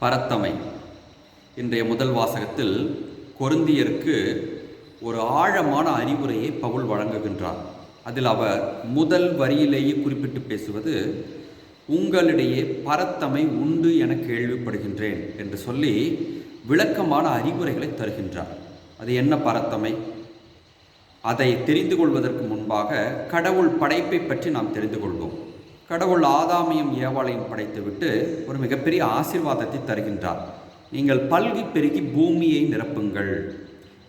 பரத்தமை. இன்றைய முதல் வாசகத்தில் கொருந்தியருக்கு ஒரு ஆழமான அறிவுரையை பவுல் வழங்குகின்றார். அதில் அவர் முதல் வரியிலேயே குறிப்பிட்டு பேசுவது உங்களிடையே பரத்தமை உண்டு என கேள்விப்படுகின்றேன் என்று சொல்லி விளக்கமான அறிவுரைகளை தருகின்றார். அது என்ன பரத்தமை? அதை தெரிந்து கொள்வதற்கு முன்பாக கடவுள் படைப்பை பற்றி நாம் தெரிந்து கொள்வோம். கடவுள் ஆதாமையும் ஏவாளையும் படைத்துவிட்டு ஒரு மிகப்பெரிய ஆசிர்வாதத்தை தருகின்றார். நீங்கள் பல்கி பெருகி பூமியை நிரப்புங்கள்.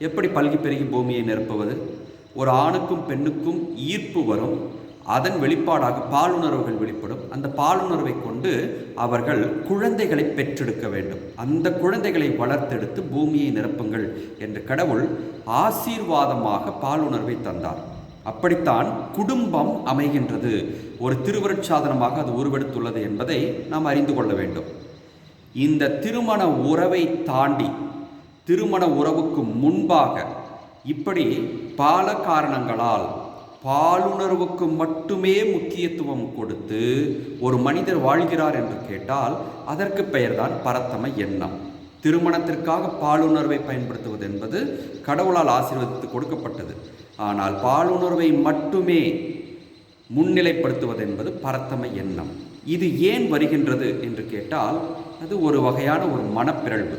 எப்படி பல்கி பெருகி பூமியை நிரப்புவது? ஒரு ஆணுக்கும் பெண்ணுக்கும் ஈர்ப்பு வரும். அதன் வெளிப்பாடாக பாலுணர்வுகள் வெளிப்படும். அந்த பாலுணர்வை கொண்டு அவர்கள் குழந்தைகளை பெற்றெடுக்க வேண்டும். அந்த குழந்தைகளை வளர்த்தெடுத்து பூமியை நிரப்புங்கள் என்று கடவுள் ஆசீர்வாதமாக பாலுணர்வை தந்தார். அப்படித்தான் குடும்பம் அமைகின்றது. ஒரு திருவருட்சாதனமாக அது உருவெடுத்துள்ளது என்பதை நாம் அறிந்து கொள்ள வேண்டும். இந்த திருமண உறவை தாண்டி திருமண உறவுக்கு முன்பாக இப்படி பல காரணங்களால் பாலுணர்வுக்கு மட்டுமே முக்கியத்துவம் கொடுத்து ஒரு மனிதர் வாழ்கிறார் என்று கேட்டால் அதற்கு பெயர்தான் பரத்தம எண்ணம். திருமணத்திற்காக பாலுணர்வை பயன்படுத்துவது என்பது கடவுளால் ஆசீர்வதித்து கொடுக்கப்பட்டது. ஆனால் பாலுணர்வை மட்டுமே முன்னிலைப்படுத்துவது என்பது பரத்தம எண்ணம். இது ஏன் வருகின்றது என்று கேட்டால் அது ஒரு வகையான ஒரு மனப்பிறழ்வு.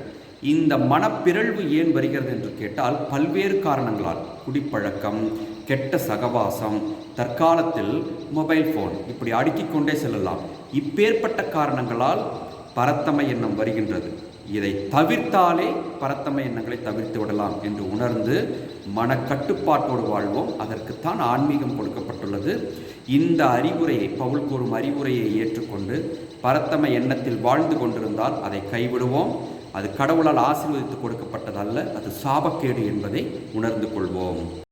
இந்த மனப்பிறழ்வு ஏன் வருகிறது என்று கேட்டால் பல்வேறு காரணங்களால். குடிப்பழக்கம் கெட்ட சகவாசம் தற்காலத்தில் மொபைல் ஃபோன் இப்படி அடுக்கிக் கொண்டே செல்லலாம். இப்பேற்பட்ட காரணங்களால் பரத்தமை எண்ணம் வருகின்றது. இதை தவிர்த்தாலே பரத்தமை எண்ணங்களை தவிர்த்து விடலாம் என்று உணர்ந்து மனக்கட்டுப்பாட்டோடு வாழ்வோம். அதற்குத்தான் ஆன்மீகம் கொடுக்கப்பட்டுள்ளது. இந்த அறிவுரையை பவுல் கூறும் அறிவுரையை ஏற்றுக்கொண்டு பரத்தம எண்ணத்தில் வாழ்ந்து கொண்டிருந்தால் அதை கைவிடுவோம். அது கடவுளால் ஆசீர்வதித்து கொடுக்கப்பட்டதல்ல அது சாபக்கேடு என்பதை உணர்ந்து கொள்வோம்.